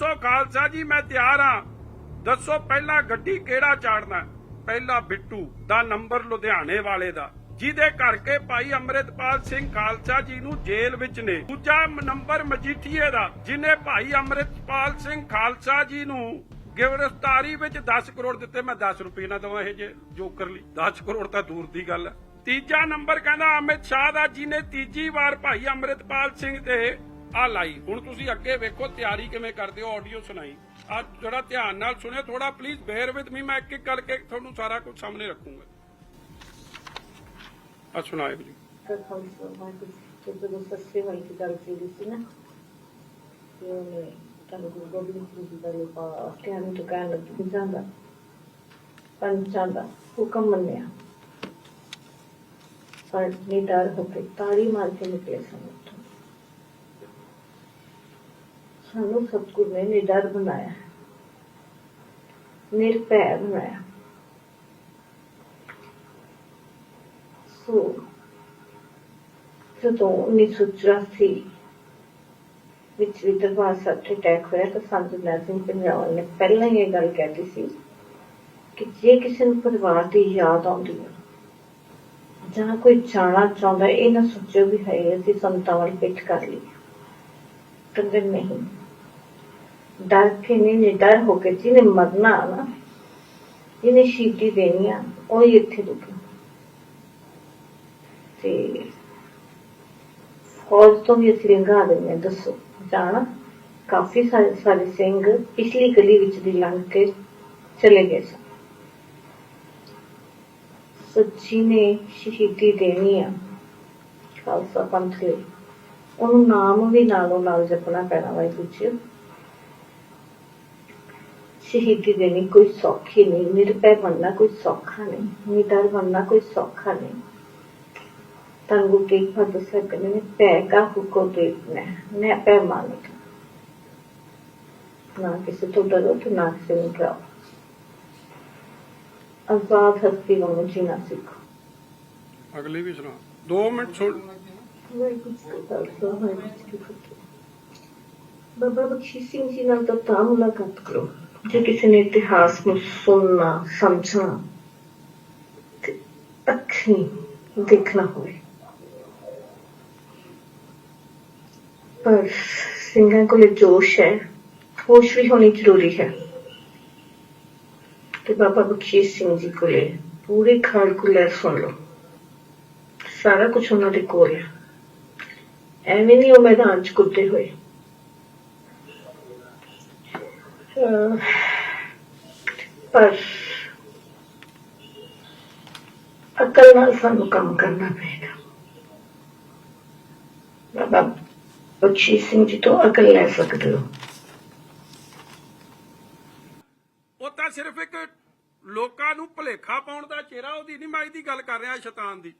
ਦੱਸੋ ਖਾਲਸਾ ਜੀ, ਮੈਂ ਤਿਆਰ ਆ ਦੱਸੋ ਪਹਿਲਾ ਗੱਡੀ ਕਿਹੜਾ ਚਾੜਨਾ? ਪਹਿਲਾ ਬਿੱਟੂ ਦਾ ਨੰਬਰ ਲੁਧਿਆਣੇ ਵਾਲੇ ਦਾ। ਜਿਹਦੇ ਕਰਕੇ ਭਾਈ ਅੰਮ੍ਰਿਤਪਾਲ ਸਿੰਘ ਖਾਲਸਾ ਜੀ ਨੂੰ ਜੇਲ੍ਹ ਵਿੱਚ ਨੇ। ਦੂਜਾ ਨੰਬਰ ਮਜੀਠੀਏ ਦਾ ਜਿਨੇ ਭਾਈ ਅੰਮ੍ਰਿਤਪਾਲ ਸਿੰਘ ਖਾਲਸਾ ਜੀ ਨੂੰ ਗ੍ਰਿਫਤਾਰੀ ਵਿੱਚ 10 ਕਰੋੜ ਦਿੱਤੇ। ਮੈਂ 10 ਰੁਪਏ ਨਾ ਦਵਾਂ ਇਹ ਜੇ ਜੋਕਰ ਲਈ। 10 ਕਰੋੜ ਤਾਂ ਦੂਰ ਦੀ ਗੱਲ ਹੈ। ਤੀਜਾ ਨੰਬਰ ਕਹਿੰਦਾ ਅਮਿਤ ਸ਼ਾਹ ਦਾ, ਜਿਹਨੇ ਤੀਜੀ ਵਾਰ ਭਾਈ ਅੰਮ੍ਰਿਤਪਾਲ ਸਿੰਘ ਤੇ ਆ ਲਾਈ। ਹੁਣ ਤੁਸੀਂ ਅੱਗੇ ਵੇਖੋ, ਤਿਆਰੀ ਕਿਵੇਂ ਕਰਦੇ ਹੋ ਆਡੀਓ ਸੁਣਾਈ। ਆ ਜਿਹੜਾ ਧਿਆਨ ਨਾਲ ਸੁਣਿਓ ਥੋੜਾ ਪਲੀਜ਼ ਬੇਅਰ ਵਿਦ ਮੀ ਮੈਂ ਇੱਕ ਇੱਕ ਕਰਕੇ ਤੁਹਾਨੂੰ ਸਾਰਾ ਕੁਝ ਸਾਹਮਣੇ ਰੱਖੂੰਗਾ। ਆ ਸੁਣਾਇਓ ਜੀ। ਜਦੋਂ ਸੱਸੇ ਵਾਲੀ ਦੀ ਗੱਲ ਕੀਤੀ ਸੀ ਨਾ ਕਿ ਉਹਨੇ ਤੁਹਾਨੂੰ ਗੁਰੂ ਗੋਬਿੰਦ ਸਿੰਘ ਜੀ ਦਾ ਲੋਪਾ ਕਿਹਾ ਨੂੰ ਕਹਿਣ ਲੱਗੀ, ਜਾਂਦਾ। ਪੰਚਾਂ ਦਾ ਹੁਕਮ ਮੰਨਿਆ ਪਰ ਨਿਡਰ ਹੋ ਕੇ ਤਾੜੀ ਮਾਰ ਕੇ ਨਿਕਲੇ ਸਨ ਸਾਨੂੰ ਸਤਿਗੁਰ ਨੇ ਨਿਡਰ ਬਣਾਇਆ। ਨਿਰਭੈ ਬਣਾਇਆ। ਸੋ, ਜਦੋਂ 1984 ਵਿੱਚ ਵੀ ਦਰਬਾਰ ਅਟੈਕ ਹੋਇਆ, ਤਾਂ ਸੰਤ ਜਰਨੈਲ ਸਿੰਘ ਪੰਜਾਬ ਨੇ ਪਹਿਲਾਂ ਹੀ ਇਹ ਗੱਲ ਕਹਿਤੀ ਸੀ ਕਿ ਜੇ ਕਿਸੇ ਨੂੰ ਪਰਿਵਾਰ ਦੀ ਯਾਦ ਆਉਂਦੀ ਹੈ ਜਾਂ ਕੋਈ ਜਾਣਾ ਚਾਹੁੰਦਾ ਇਹ ਨਾ ਸੋਚੋ ਵੀ ਹੈ ਅਸੀਂ ਸੰਤਾਂ ਵੱਲ ਪਿੱਠ ਕਰ ਲਈ ਕਹਿੰਦੇ ਨਹੀਂ। ਡਰ ਕੇ ਨਹੀਂ ਨਿਡਰ ਹੋ ਕੇ ਜਿਹਨੇ ਮਰਨਾ ਨਾ, ਜਿਹਨੇ ਸ਼ਹੀਦੀ ਦੇਣੀ ਆ, ਉਹ ਹੀ ਇੱਥੇ ਰੁਕੇ। ਤੇ ਫੌਜ ਤੋਂ ਵੀ ਅਸੀਂ ਲੰਘਾ ਦਿੰਦੇ ਦੱਸੋ। ਜਾਣਾ। ਕਾਫੀ ਸਾਰੇ ਸਾਰੇ ਸਿੰਘ ਪਿਛਲੀ ਗਲੀ ਵਿੱਚ ਦੀ ਲੰਘ ਕੇ ਚਲੇ ਗਏ ਸਨ। ਸੱਚੀ ਨੇ ਸ਼ਹੀਦੀ ਦੇਣੀ ਆ, ਖਾਲਸਾ ਪੰਥ ਲਈ। ਉਹਨੂੰ ਨਾਮ ਵੀ ਨਾਲੋਂ ਨਾਲ ਜਪਣਾ ਪੈਣਾ, ਵਾਹਿਗੁਰੂ ਜੀ। ਸ਼ਹੀਦੀ ਦੇਣੀ ਕੋਈ ਸੌਖੀ ਨਹੀਂ ਨਿਰਭੈ ਬਣਨਾ ਕੋਈ ਸੌਖਾ ਨਹੀਂ ਨਿਡਰ ਬਣਨਾ ਕੋਈ ਸੌਖਾ ਨਹੀਂ। ਤੰਗੂ ਕੇ ਭਗਤ ਸਕਨੇ ਨੇ ਪੈ ਕਾ ਹੁਕੋ ਦੇਖਣਾ ਨੇ ਪੈ ਮਾਨਿਕ। ਨਾ ਕਿਸੇ ਤੋਂ ਡਰੋ ਤੇ ਨਾ ਕਿਸੇ ਨੂੰ ਡਰਾਓ। ਆਜ਼ਾਦ ਹਸਤੀ ਵਾਂਗੂ ਜੀਣਾ ਸਿੱਖੋ। ਅਗਲੀ ਵੀ ਸੁਣਾ 2 ਮਿੰਟ ਸੁਣ ਬਾਬਾ ਬਖਸ਼ੀ ਸਿੰਘ ਜੀ ਨਾਲ ਤਾਂ ਤਾਂ ਮੁਲਾਕਾਤ ਕਰੋ। ਜੇ ਕਿਸੇ ਨੇ ਇਤਿਹਾਸ ਨੂੰ ਸੁਣਨਾ, ਸਮਝਣਾ, ਤੇ ਅੱਖੀਂ ਦੇਖਣਾ ਹੋਵੇ। ਪਰ ਸਿੰਘਾਂ ਕੋਲ ਜੋਸ਼ ਹੈ, ਹੋਸ਼ ਵੀ ਹੋਣੀ ਜ਼ਰੂਰੀ ਹੈ। ਤੇ ਬਾਬਾ ਬਖਸ਼ੀਸ਼ ਸਿੰਘ ਜੀ ਕੋਲੇ ਪੂਰੇ ਪੂਰੀ ਖਾਲਕੁਲਰ ਸੁਣ ਲਓ। ਸਾਰਾ ਕੁਝ ਉਹਨਾਂ ਦੇ ਕੋਲ ਹੈ। ਐਵੇਂ ਨਹੀਂ ਉਹ ਮੈਦਾਨ ਚ ਕੁੱਤੇ ਹੋਏ। ਪਰ ਅਕਲ ਨਾਲ ਸਾਨੂੰ ਕੰਮ ਕਰਨਾ ਪਏਗਾ। ਬਾਬਾ ਬਖਸ਼ੀ ਸਿੰਘ ਜੀ ਤੋਂ ਅਕਲ ਲੈ ਸਕਦੇ ਹੋ। ਉਹ ਤਾਂ ਸਿਰਫ ਇੱਕ ਲੋਕਾਂ ਨੂੰ ਭੁਲੇਖਾ ਪਾਉਣ ਦਾ ਚਿਹਰਾ ਉਹਦੀ ਨਹੀਂ ਮੈਂ ਇਹਦੀ ਗੱਲ ਕਰ ਰਿਹਾ ਸ਼ੈਤਾਨ ਦੀ।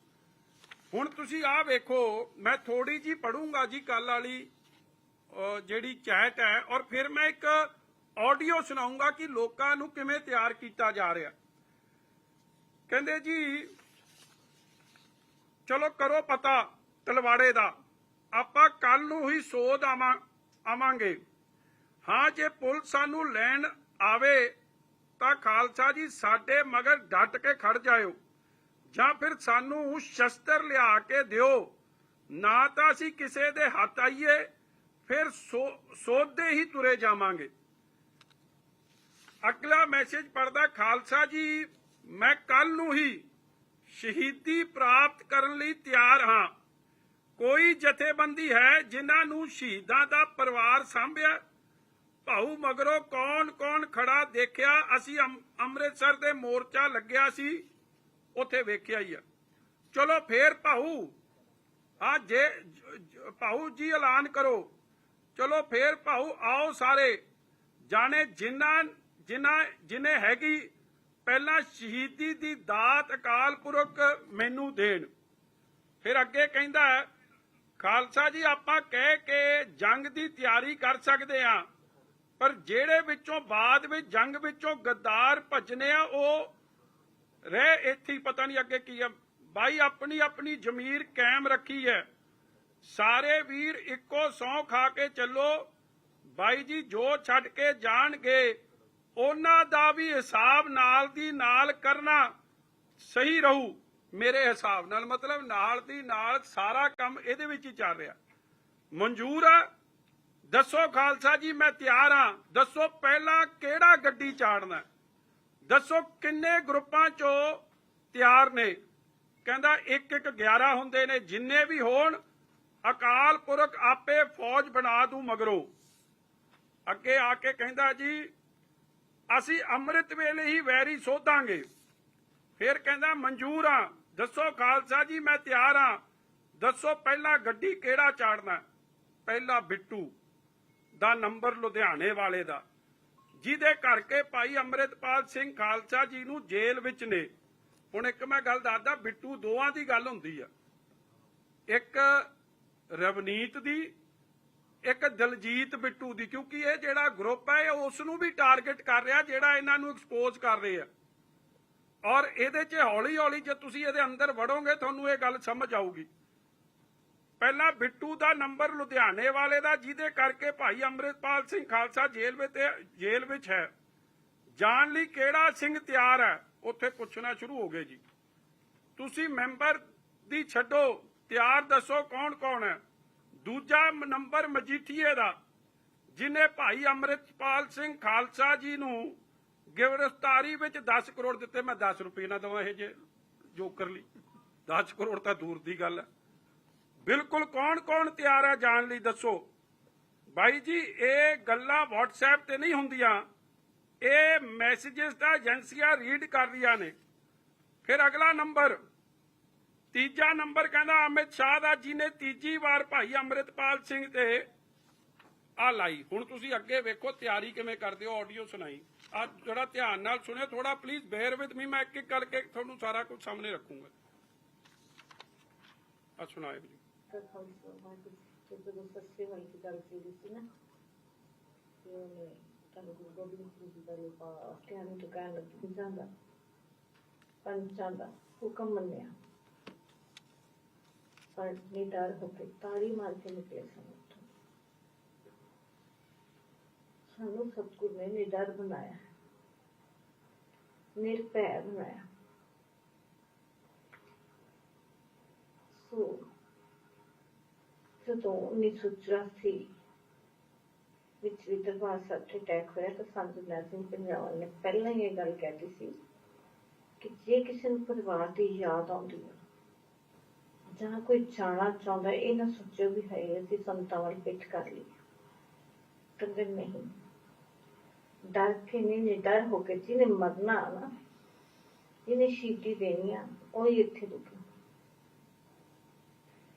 ਹੁਣ ਤੁਸੀਂ ਆਹ ਵੇਖੋ, ਮੈਂ ਥੋੜੀ ਜੀ ਪੜੂੰਗਾ ਜੀ ਕੱਲ ਵਾਲੀ ਜਿਹੜੀ ਚੈਟ ਹੈ, ਔਰ ਫਿਰ ਮੈਂ ਇੱਕ ਆਡੀਓ ਸੁਣਾਉਂਗਾ ਕਿ ਲੋਕਾਂ ਨੂੰ ਕਿਵੇਂ ਤਿਆਰ ਕੀਤਾ ਜਾ ਰਿਹਾ। ਕਹਿੰਦੇ ਜੀ, ਚਲੋ ਕਰੋ ਪਤਾ ਤਲਵਾੜੇ ਦਾ। ਆਪਾਂ ਕੱਲ ਨੂੰ ਹੀ ਸੋਧ ਆਵਾਂ, ਆਵਾਂਗੇ। ਹਾਂ, ਜੇ ਪੁਲਿਸ ਸਾਨੂੰ ਲੈਣ ਆਵੇ ਤਾਂ ਖਾਲਸਾ ਜੀ ਸਾਡੇ ਮਗਰ ਡਟ ਕੇ ਖੜ ਜਾਇਓ। ਜਾਂ ਫਿਰ ਸਾਨੂੰ ਸ਼ਸਤਰ ਲਿਆ ਕੇ ਦਿਓ। ਨਾ ਤਾਂ ਅਸੀਂ ਕਿਸੇ ਦੇ ਹੱਥ ਆਈਏ, ਫਿਰ ਸੋ- ਸੋਧੇ ਹੀ ਤੁਰੇ ਜਾਵਾਂਗੇ। ਅਗਲਾ ਮੈਸੇਜ ਪੜਦਾ ਖਾਲਸਾ ਜੀ, ਮੈਂ ਕੱਲ ਨੂੰ ਹੀ ਸ਼ਹੀਦੀ ਪ੍ਰਾਪਤ ਕਰਨ ਲਈ ਤਿਆਰ ਹਾਂ। ਕੋਈ ਜਥੇਬੰਦੀ ਹੈ ਜਿਨ੍ਹਾਂ ਨੂੰ ਸ਼ਹੀਦਾਂ ਦਾ ਪਰਿਵਾਰ ਸਾਂਭਿਆ? ਭਾਊ ਮਗਰੋਂ ਕੌਣ ਕੌਣ ਖੜਾ ਦੇਖਿਆ? ਅਸੀਂ ਅੰਮ੍ਰਿਤਸਰ ਦੇ ਮੋਰਚਾ ਲੱਗਿਆ ਸੀ, ਉੱਥੇ ਵੇਖਿਆ ਹੀ ਆ। ਚਲੋ ਫੇਰ ਭਾਊ ਆ ਜੇ ਜ- ਜੀ ਐਲਾਨ ਕਰੋ। ਚਲੋ ਫੇਰ ਭਾਊ ਆਓ ਸਾਰੇ। ਜਾਣੇ ਜਿਨ੍ਹਾਂ ਜਿਨ੍ਹਾਂ ਜਿਨੇ ਹੈਗੀ ਪਹਿਲਾਂ ਸ਼ਹੀਦੀ ਦੀ ਦਾਤ ਅਕਾਲ ਪੁਰਖ ਮੈਨੂੰ ਦੇਣ। ਫਿਰ ਅੱਗੇ ਕਹਿੰਦਾ ਖਾਲਸਾ ਜੀ, ਆਪਾਂ ਕਹਿ ਕੇ ਜੰਗ ਦੀ ਤਿਆਰੀ ਕਰ ਸਕਦੇ ਆ ਪਰ ਜਿਹੜੇ ਵਿੱਚੋਂ ਬਾਅਦ ਵਿੱਚ ਜੰਗ ਵਿੱਚੋਂ ਗੱਦਾਰ ਭੱਜਨੇ ਆ, ਉਹ ਰਹਿ ਇੱਥੇ ਹੀ, ਪਤਾ ਨਹੀਂ ਅੱਗੇ ਕੀ ਆ। ਬਾਈ, ਆਪਣੀ ਆਪਣੀ ਜ਼ਮੀਰ ਕਾਇਮ ਰੱਖੀ ਹੈ। ਸਾਰੇ ਵੀਰ ਇੱਕੋ ਸੌ ਖਾ ਕੇ ਚੱਲੋ। ਬਾਈ ਜੀ, ਜੋ ਛੱਡ ਕੇ ਜਾਣਗੇ ਉਹਨਾਂ ਦਾ ਵੀ ਹਿਸਾਬ ਨਾਲ ਦੀ ਨਾਲ ਕਰਨਾ ਸਹੀ ਰਹੂ, ਮੇਰੇ ਹਿਸਾਬ ਨਾਲ। ਮਤਲਬ ਨਾਲ ਦੀ ਨਾਲ ਸਾਰਾ ਕੰਮ ਇਹਦੇ ਵਿੱਚ ਹੀ ਚੱਲ ਰਿਹਾ। ਮਨਜ਼ੂਰ ਆ? ਦੱਸੋ ਖਾਲਸਾ ਜੀ, ਮੈਂ ਤਿਆਰ ਆ ਦੱਸੋ ਪਹਿਲਾਂ ਕਿਹੜਾ ਗੱਡੀ ਚਾੜਨਾ? ਦੱਸੋ ਕਿੰਨੇ ਗਰੁੱਪਾਂ ਚੋਂ ਤਿਆਰ ਨੇ? ਕਹਿੰਦਾ ਇੱਕ ਇੱਕ 11 ਹੁੰਦੇ ਨੇ, ਜਿੰਨੇ ਵੀ ਹੋਣ, ਅਕਾਲ ਪੁਰਖ ਆਪੇ ਫੌਜ ਬਣਾ ਦੂ ਮਗਰੋਂ। ਅੱਗੇ ਆ ਕੇ ਕਹਿੰਦਾ ਜੀ ਅਸੀਂ ਅੰਮ੍ਰਿਤ ਵੇਲੇ ਹੀ ਵੈਰੀ ਸੋਧਾਂਗੇ। ਫਿਰ ਕਹਿੰਦਾ ਮਨਜ਼ੂਰ ਆ। ਦੱਸੋ ਖਾਲਸਾ ਜੀ, ਮੈਂ ਤਿਆਰ ਆ। ਦੱਸੋ ਪਹਿਲਾ ਗੱਡੀ ਕਿਹੜਾ ਚਾੜਨਾ ਪਹਿਲਾ ਬਿੱਟੂ, ਦਾ ਨੰਬਰ ਲੁਧਿਆਣੇ ਵਾਲੇ ਦਾ। ਜਿਹਦੇ ਕਰਕੇ ਭਾਈ ਅੰਮ੍ਰਿਤਪਾਲ ਸਿੰਘ ਖਾਲਸਾ ਜੀ ਨੂੰ ਜੇਲ੍ਹ ਵਿੱਚ ਨੇ। ਹੁਣ ਇੱਕ ਮੈਂ ਗੱਲ ਦੱਸਦਾ, ਬਿੱਟੂ ਦੋਵਾਂ ਦੀ ਗੱਲ ਹੁੰਦੀ ਆ। ਇੱਕ ਰਵਨੀਤ ਦੀ ਇੱਕ ਦਲਜੀਤ ਬਿੱਟੂ ਦੀ, ਕਿਉਂਕਿ ਇਹ ਜਿਹੜਾ ਗਰੁੱਪ ਹੈ, ਇਹ ਉਸ ਨੂੰ ਵੀ ਟਾਰਗੇਟ ਕਰ ਰਿਹਾ ਜਿਹੜਾ ਇਹਨਾਂ ਨੂੰ ਐਕਸਪੋਜ਼ ਕਰ ਰਿਹਾ ਔਰ ਇਹਦੇ 'ਚ ਹੌਲੀ ਹੌਲੀ ਜੇ ਤੁਸੀਂ ਇਹਦੇ ਅੰਦਰ ਵੜੋਗੇ, ਤੁਹਾਨੂੰ ਇਹ ਗੱਲ ਸਮਝ ਆਊਗੀ। ਪਹਿਲਾਂ ਬਿੱਟੂ ਦਾ ਨੰਬਰ ਲੁਧਿਆਣੇ ਵਾਲੇ ਦਾ, ਜਿਹਦੇ ਕਰਕੇ ਭਾਈ ਅੰਮ੍ਰਿਤਪਾਲ ਸਿੰਘ ਖਾਲਸਾ ਜੇਲ੍ਹ ਵਿੱਚ ਜੇਲ੍ਹ ਵਿੱਚ ਹੈ। ਜਾਣ ਲਈ ਕਿਹੜਾ ਸਿੰਘ ਤਿਆਰ ਹੈ? ਉੱਥੇ ਪੁੱਛਣਾ ਸ਼ੁਰੂ ਹੋ ਗਏ ਜੀ। ਤੁਸੀਂ ਮੈਂਬਰ ਦੀ ਛੱਡੋ। ਤਿਆਰ ਦੱਸੋ ਕੌਣ ਕੌਣ ਹੈ? ਦੂਜਾ ਨੰਬਰ ਮਜੀਠੀਏ ਦਾ, ਜਿਨੇ ਭਾਈ ਅੰਮ੍ਰਿਤਪਾਲ ਸਿੰਘ ਖਾਲਸਾ ਜੀ ਨੂੰ ਗ੍ਰਿਫਤਾਰੀ ਵਿੱਚ 10 ਕਰੋੜ ਦਿੱਤੇ, ਮੈਂ 10 ਰੁਪਏ ਨਾ ਦਵਾਂ ਇਹ ਜੇ ਜੋਕਰ ਲਈ। 10 ਕਰੋੜ ਤਾਂ ਦੂਰ ਦੀ ਗੱਲ ਹੈ। ਬਿਲਕੁਲ ਕੌਣ ਕੌਣ ਤਿਆਰ ਹੈ ਜਾਣ ਲਈ ਦੱਸੋ। ਬਾਈ ਜੀ, ਇਹ ਗੱਲਾਂ WhatsApp ਤੇ ਨਹੀਂ ਹੁੰਦੀਆਂ। ਇਹ ਮੈਸੇजेस ਦਾ ਏਜੰਸੀਆਂ ਰੀਡ ਕਰ ਰਹੀਆਂ ਨੇ। ਫਿਰ ਅਗਲਾ ਨੰਬਰ ਤੀਜਾ ਨੰਬਰ ਕਹਿੰਦਾ, ਅਮਿਤ ਸ਼ਾਹ ਦਾ ਜਿਹਨੇ ਤੀਜੀ ਵਾਰ ਭਾਈ ਅੰਮ੍ਰਿਤਪਾਲ ਸਿੰਘ ਤੇ ਆ ਲਾਈ। ਹੁਣ ਤੁਸੀਂ ਅੱਗੇ ਵੇਖੋ, ਤਿਆਰੀ ਕਿਵੇਂ ਕਰਦੇ ਹੋ ਆਡੀਓ ਸੁਣਾਈ। ਆ ਜਿਹੜਾ ਧਿਆਨ ਨਾਲ ਸੁਣਿਓ ਥੋੜਾ ਪਲੀਜ਼ ਬੇਅਰ ਵਿਦ ਮੀ ਮੈਂ ਇੱਕ ਇੱਕ ਕਰਕੇ ਤੁਹਾਨੂੰ ਸਾਰਾ ਕੁਝ ਸਾਹਮਣੇ ਰੱਖੂੰਗਾ। ਆ ਸੁਣਾਓ ਜੀ। ਪੰਚਾਂ ਦਾ ਹੁਕਮ ਮੰਨਿਆ। ਪਰ ਨਿਡਰ ਹੋ ਕੇ ਤਾੜੀ ਮਾਰ ਕੇ ਨਿਕਲੇ ਉੱਥੋਂ। ਸਾਨੂੰ ਸਤਿਗੁਰ ਨੇ ਨਿਡਰ ਬਣਾਇਆ ਨਿਰਭੈ ਬਣਾਇਆ ਸੋ ਜਦੋਂ 1984 ਵਿੱਚ ਵੀ ਦਰਬਾਰ ਸਾਹਿਬ ਤੇ ਅਟੈਕ ਹੋਇਆ ਤਾਂ ਸੰਤ ਜਰਨੈਲ ਪੰਜਾਬ ਨੇ ਪਹਿਲਾਂ ਹੀ ਇਹ ਗੱਲ ਕਹਿਤੀ ਸੀ ਕਿ ਜੇ ਕਿਸੇ ਨੂੰ ਪਰਿਵਾਰ ਦੀ ਯਾਦ ਆਉਂਦੀ ਹੈ ਜਾਂ ਕੋਈ ਜਾਣਾ ਚਾਹੁੰਦਾ, ਇਹ ਨਾ ਸੋਚੋ ਵੀ ਹੈ ਅਸੀਂ ਸੰਤਾਂ ਵੱਲ ਪਿੱਠ ਕਰ ਲਈ ਕਹਿੰਦੇ ਨਹੀਂ। ਡਰ ਕੇ ਨਹੀਂ ਨਿਡਰ ਹੋ ਕੇ ਜਿਹਨੇ ਮਰਨਾ ਨਾ, ਜਿਹਨੇ ਸ਼ਹੀਦੀ ਦੇਣੀ ਆ, ਉਹ ਹੀ ਇੱਥੇ ਰੁਕਣਾ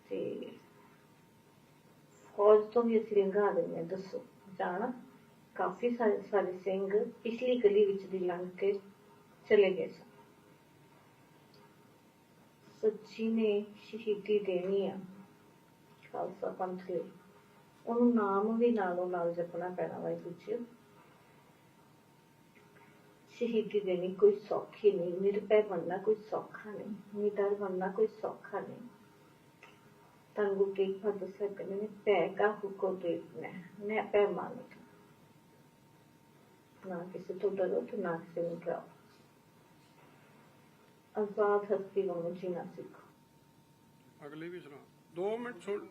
ਤੇ ਫੌਜ ਤੋਂ ਵੀ ਅਸੀਂ ਲੰਘਾ ਦਿੰਦੇ ਹਾਂ ਦੱਸੋ। ਜਾਣਾ, ਕਾਫੀ ਸਾਰੇ ਸਾਰੇ ਸਿੰਘ ਪਿਛਲੀ ਗਲੀ ਵਿੱਚ ਦੀ ਲੰਘ ਕੇ ਚਲੇ ਗਏ ਸਨ। ਸੱਚੀ ਨੇ ਸ਼ਹੀਦੀ ਦੇਣੀ ਆ। ਖਾਲਸਾ ਪੰਥ ਲਈ। ਉਹਨੂੰ ਨਾਮ ਵੀ ਨਾਲੋਂ ਨਾਲ ਜਪਣਾ ਪੈਣਾ ਵਾਹਿਗੁਰੂ ਜੀ। ਸ਼ਹੀਦੀ ਦੇਣੀ ਕੋਈ ਸੌਖੀ ਨਹੀਂ। ਨਿਰਭੈ ਬਣਨਾ ਕੋਈ ਸੌਖਾ ਨਹੀਂ। ਨਿਡਰ ਬਣਨਾ ਕੋਈ ਸੌਖਾ ਨਹੀਂ। ਤੰਗੂ ਗੁਰੂ ਤੇਗ ਬਹਾਦਰ ਕਹਿੰਦੇ ਨੇ। ਪੈ ਕਾ ਹੁਕਮ ਦੇਖਣਾ ਨੇ ਪੈ ਮਾਨਕ ਨਾ ਕਿਸੇ ਤੋਂ ਡਰੋ ਤੇ ਨਾ ਕਿਸੇ ਨੂੰ ਡਰਾਓ। ਆਜ਼ਾਦ ਹਸਤੀ ਨੂੰ ਜੀਣਾ ਸਿੱਖੋ। ਅਗਲੀ ਵੀ ਸੁਣਾ। 2 ਮਿੰਟ ਸੁਣ।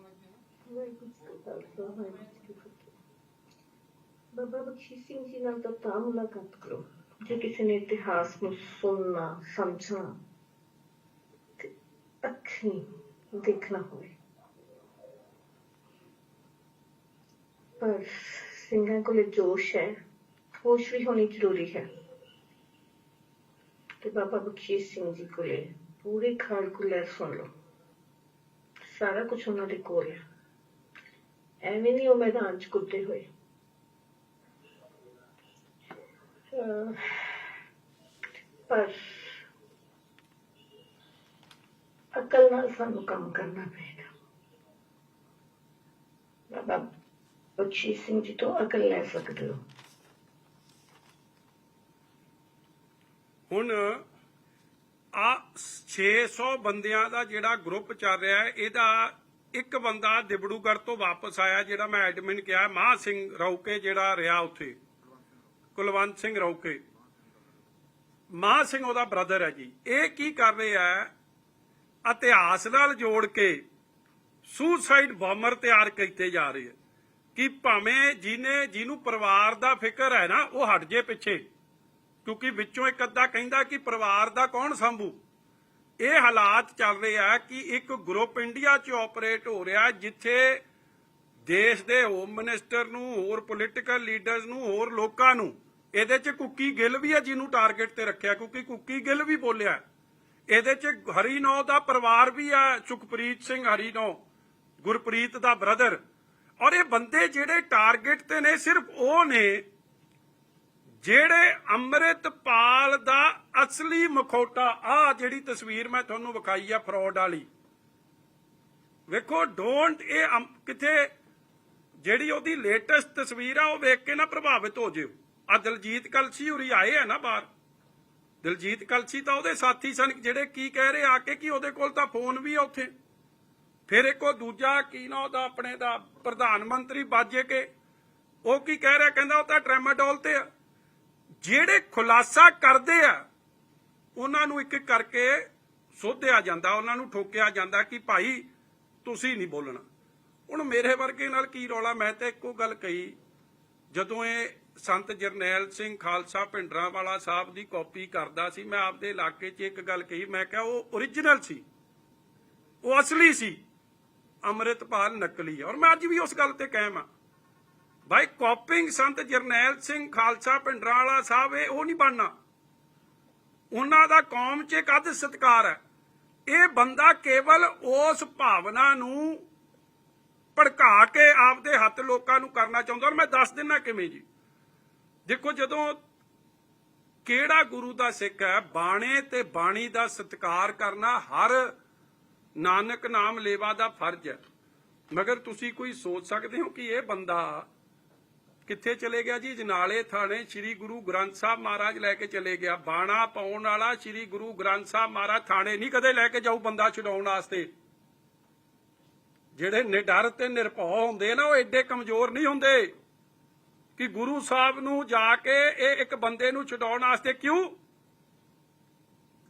ਬਾਬਾ ਬਖਸ਼ੀ ਸਿੰਘ ਜੀ ਨਾਲ ਤਾਂ ਤਾਂ ਮੁਲਾਕਾਤ ਕਰੋ। ਜੇ ਕਿਸੇ ਨੇ ਇਤਿਹਾਸ ਨੂੰ ਸੁਣਨਾ ਸਮਝਣਾ ਤੇ ਅੱਖੀਂ ਦੇਖਣਾ ਹੋਵੇ। ਪਰ ਸਿੰਘਾਂ ਕੋਲੇ ਜੋਸ਼ ਹੈ। ਹੋਸ਼ ਵੀ ਹੋਣੀ ਜ਼ਰੂਰੀ ਹੈ। ਤੇ ਬਾਬਾ ਬਖਸ਼ੀਸ਼ ਸਿੰਘ ਜੀ ਕੋਲੇ ਪੂਰੇ ਖਾਲਕੁਲਰ ਸੁਣ ਲਓ। ਸਾਰਾ ਕੁਝ ਉਹਨਾਂ ਦੇ ਕੋਲ ਹੈ ਐਵੇਂ ਨਹੀਂ ਉਹ ਮੈਦਾਨ ਚ ਕੁੱਤੇ ਹੋਏ। ਪਰ ਅਕਲ ਨਾਲ ਸਾਨੂੰ ਕੰਮ ਕਰਨਾ ਪਏਗਾ। ਬਾਬਾ ਬਖਸ਼ੀ ਸਿੰਘ ਜੀ ਤੋਂ ਅਕਲ ਲੈ ਸਕਦੇ ਹੋ। ਹੁਣ ਆ 600 ਬੰਦਿਆਂ ਦਾ ਜਿਹੜਾ ਗਰੁੱਪ ਚੱਲ ਰਿਹਾ ਹੈ, ਇਹਦਾ ਇੱਕ ਬੰਦਾ ਦਿਬੜੂਗੜ੍ਹ ਤੋਂ ਵਾਪਸ ਆਇਆ, ਜਿਹੜਾ ਮੈਂ ਐਡਮਿਨ ਕਿਹਾ ਮਾਹ ਸਿੰਘ ਰੌਕੇ ਜਿਹੜਾ ਰਿਹਾ ਉੱਥੇ। ਕੁਲਵੰਤ ਸਿੰਘ ਰੌਕੇ। ਮਾਹ ਸਿੰਘ ਉਹਦਾ ਬ੍ਰਦਰ ਹੈ ਜੀ। ਇਹ ਕੀ ਕਰ ਰਿਹਾ ਹੈ? ਇਤਿਹਾਸ ਨਾਲ ਜੋੜ ਕੇ ਸੁਸਾਈਡ ਬੰਬਰ ਤਿਆਰ ਕੀਤੇ ਜਾ ਰਹੇ ਹੈ। ਕਿ ਭਾਵੇਂ ਜਿਹਨੇ ਜਿਹਨੂੰ ਪਰਿਵਾਰ ਦਾ ਫਿਕਰ ਹੈ ਨਾ, ਉਹ ਹਟ ਜੇ ਪਿੱਛੇ। ਕਿਉਂਕਿ ਵਿੱਚੋਂ ਇੱਕ ਅੱਧਾ ਕਹਿੰਦਾ ਕਿ ਪਰਿਵਾਰ ਦਾ ਕੌਣ ਸੰਭੂ? ਇਹ ਹਾਲਾਤ ਚੱਲ ਰਹੇ ਆ ਕਿ ਇੱਕ ਗਰੁੱਪ ਇੰਡੀਆ 'ਚ ਆਪਰੇਟ ਹੋ ਰਿਹਾ ਜਿੱਥੇ ਦੇਸ਼ ਦੇ ਹੋਮ ਮਿਨਿਸਟਰ ਨੂੰ, ਹੋਰ ਪੋਲੀਟੀਕਲ ਲੀਡਰਸ ਨੂੰ, ਹੋਰ ਲੋਕਾਂ ਨੂੰ ਇਹਦੇ 'ਚ ਕੁੱਕੀ ਗਿੱਲ ਵੀ ਹੈ ਜਿਹਨੂੰ ਟਾਰਗੇਟ ਤੇ ਰੱਖਿਆ, ਕਿਉਂਕਿ ਕੁੱਕੀ ਗਿੱਲ ਵੀ ਬੋਲਿਆ। ਇਹਦੇ 'ਚ ਹਰੀਨੌ ਦਾ ਪਰਿਵਾਰ ਵੀ ਆ, ਸੁਖਪ੍ਰੀਤ ਸਿੰਘ ਹਰੀਨੌ ਗੁਰਪ੍ਰੀਤ ਦਾ ਬ੍ਰਦਰ ਔਰ ਇਹ ਬੰਦੇ ਜਿਹੜੇ ਟਾਰਗੇਟ ਤੇ ਨੇ ਸਿਰਫ ਉਹ ਨੇ ਜਿਹੜੇ ਅੰਮ੍ਰਿਤਪਾਲ ਦਾ ਅਸਲੀ ਮਖੌਟਾ ਆ ਜਿਹੜੀ ਤਸਵੀਰ ਮੈਂ ਤੁਹਾਨੂੰ ਵਿਖਾਈ ਆ ਫਰਾਡ ਵਾਲੀ। ਵੇਖੋ ਡੋਂਟ ਇਹ ਕਿਥੇ ਜਿਹੜੀ ਉਹਦੀ ਲੇਟੈਸਟ ਤਸਵੀਰ ਆ, ਉਹ ਵੇਖ ਕੇ ਨਾ ਪ੍ਰਭਾਵਿਤ ਹੋ ਜਿਓ। ਆ ਦਲਜੀਤ ਕਲਸੀ ਉਰੀ ਆਏ ਆ ਨਾ ਬਾਹਰ। ਦਲਜੀਤ ਕਲਸੀ ਤਾਂ ਉਹਦੇ ਸਾਥੀ ਸਨ, ਜਿਹੜੇ ਕੀ ਕਹਿ ਰਹੇ ਆ ਕੇ ਕਿ ਉਹਦੇ ਕੋਲ ਤਾਂ ਫੋਨ ਵੀ ਆ ਉੱਥੇ। ਫਿਰ ਇੱਕ ਉਹ ਦੂਜਾ, ਕੀ ਨਾ ਉਹਦਾ ਆਪਣੇ ਦਾ ਪ੍ਰਧਾਨ ਮੰਤਰੀ ਬਾਜੇ ਕੇ। ਉਹ ਕੀ ਕਹਿ ਰਿਹਾ, ਕਹਿੰਦਾ ਉਹ ਤਾਂ ਟ੍ਰੈਮਾਡੋਲ ਤੇ ਆ। ਜਿਹੜੇ ਖੁਲਾਸਾ ਕਰਦੇ ਆ, ਉਹਨਾਂ ਨੂੰ ਇੱਕ ਇੱਕ ਕਰਕੇ ਸੋਧਿਆ ਜਾਂਦਾ, ਉਹਨਾਂ ਨੂੰ ਠੋਕਿਆ ਜਾਂਦਾ ਕਿ ਭਾਈ ਤੁਸੀਂ ਨਹੀਂ ਬੋਲਣਾ। ਹੁਣ ਮੇਰੇ ਵਰਗੇ ਨਾਲ ਕੀ ਰੌਲਾ? ਮੈਂ ਤਾਂ ਇੱਕੋ ਗੱਲ ਕਹੀ, ਜਦੋਂ ਇਹ ਸੰਤ ਜਰਨੈਲ ਸਿੰਘ ਖਾਲਸਾ ਪਿੰਡਰਾਂ ਵਾਲਾ ਸਾਹਿਬ ਦੀ ਕਾਪੀ ਕਰਦਾ ਸੀ, ਮੈਂ ਆਪਦੇ ਇਲਾਕੇ 'ਚ ਇੱਕ ਗੱਲ ਕਹੀ, ਮੈਂ ਕਿਹਾ ਉਹ ਓਰੀਜਨਲ ਸੀ। ਉਹ ਅਸਲੀ ਸੀ। ਅੰਮ੍ਰਿਤਪਾਲ ਨਕਲੀ ਔਰ ਮੈਂ ਅੱਜ ਵੀ ਉਸ ਗੱਲ ਤੇ ਕਾਇਮ ਆ। ਭਾਈ ਕਾਪਿੰਗ ਸੰਤ ਜਰਨੈਲ ਸਿੰਘ ਖਾਲਸਾ ਪਿੰਡਰਾਂ ਸਾਹਿਬ, ਇਹ ਉਹ ਨਹੀਂ ਬਣਨਾ। ਉਹਨਾਂ ਦਾ ਕੌਮ 'ਚ ਇੱਕ ਅੱਧ ਸਤਕਾਰ ਹੈ। ਇਹ ਬੰਦਾ ਕੇਵਲ ਉਸ ਭਾਵਨਾ ਨੂੰ ਭੜਕਾ ਕੇ ਆਪਦੇ ਹੱਥ ਲੋਕਾਂ ਨੂੰ ਕਰਨਾ ਚਾਹੁੰਦਾ। ਔਰ ਮੈਂ ਦੱਸ ਦਿੰਨਾ ਕਿਵੇਂ ਜੀ। ਦੇਖੋ, ਜਦੋਂ ਕਿਹੜਾ ਗੁਰੂ ਦਾ ਸਿੱਖ ਹੈ, ਬਾਣੇ ਤੇ ਬਾਣੀ ਦਾ ਸਤਿਕਾਰ ਕਰਨਾ ਹਰ ਨਾਨਕ ਨਾਮ ਲੇਵਾ ਦਾ ਫਰਜ਼ ਹੈ। ਮਗਰ ਤੁਸੀਂ ਕੋਈ ਸੋਚ ਸਕਦੇ ਹੋ ਕਿ ਇਹ ਬੰਦਾ ਕਿੱਥੇ ਚਲੇ ਗਿਆ ਜੀ? ਜਨਾਲੇ ਥਾਣੇ ਸ੍ਰੀ ਗੁਰੂ ਗ੍ਰੰਥ ਸਾਹਿਬ ਮਹਾਰਾਜ ਲੈ ਕੇ ਚਲੇ ਗਿਆ। ਬਾਣਾ ਪਾਉਣ ਵਾਲਾ ਸ੍ਰੀ ਗੁਰੂ ਗ੍ਰੰਥ ਸਾਹਿਬ ਮਹਾਰਾਜ ਥਾਣੇ ਨਹੀਂ ਕਦੇ ਲੈ ਕੇ ਜਾਊ ਬੰਦਾ ਛਡਾਉਣ ਵਾਸਤੇ। ਜਿਹੜੇ ਨਿਡਰ ਤੇ ਨਿਰਭਉ ਹੁੰਦੇ ਨਾ, ਉਹ ਐਡੇ ਕਮਜ਼ੋਰ ਨਹੀਂ ਹੁੰਦੇ ਕਿ ਗੁਰੂ ਸਾਹਿਬ ਨੂੰ ਜਾ ਕੇ ਇਹ ਇੱਕ ਬੰਦੇ ਨੂੰ ਛਡਾਉਣ ਵਾਸਤੇ ਕਿਉਂ?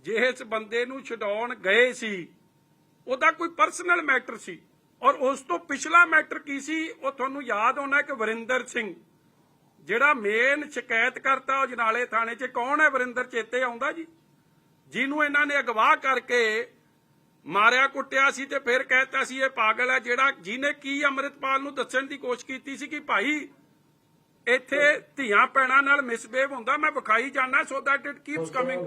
ਜੇ ਇਸ ਬੰਦੇ ਨੂੰ ਛਡਾਉਣ ਗਏ ਸੀ, ਉਹਦਾ ਕੋਈ ਪਰਸਨਲ ਮੈਟਰ ਸੀ। ਔਰ ਉਸ ਤੋਂ ਪਿਛਲਾ ਮੈਟਰ ਕੀ ਸੀ? ਉਹ ਤੁਹਾਨੂੰ ਯਾਦ ਹੋਣਾ ਕਿ ਵਰਿੰਦਰ ਸਿੰਘ ਜਿਹੜਾ ਮੇਨ ਸ਼ਿਕਾਇਤ ਕਰਤਾ ਉਹ ਜਨਾਲੇ ਥਾਣੇ 'ਚ ਕੌਣ ਹੈ? ਵਰਿੰਦਰ ਚੇਤੇ ਆਉਂਦਾ ਜੀ? ਜਿਹਨੂੰ ਇਹਨਾਂ ਨੇ ਅਗਵਾ ਕਰਕੇ ਮਾਰਿਆ, ਕੁੱਟਿਆ ਸੀ ਤੇ ਫਿਰ ਕਹਿਤਾ ਸੀ ਇਹ ਪਾਗਲ ਹੈ ਜਿਹੜਾ ਜਿਹਨੇ ਕੀ ਅੰਮ੍ਰਿਤਪਾਲ ਨੂੰ ਦੱਸਣ ਦੀ ਕੋਸ਼ਿਸ਼ ਕੀਤੀ ਸੀ ਕਿ ਭਾਈ ਇੱਥੇ ਧੀਆਂ ਪੈਣਾ ਨਾਲ ਮਿਸਬੇਵ ਹੁੰਦਾ, ਮੈਂ ਵਿਖਾਈ ਜਾਣਾ so that it keeps coming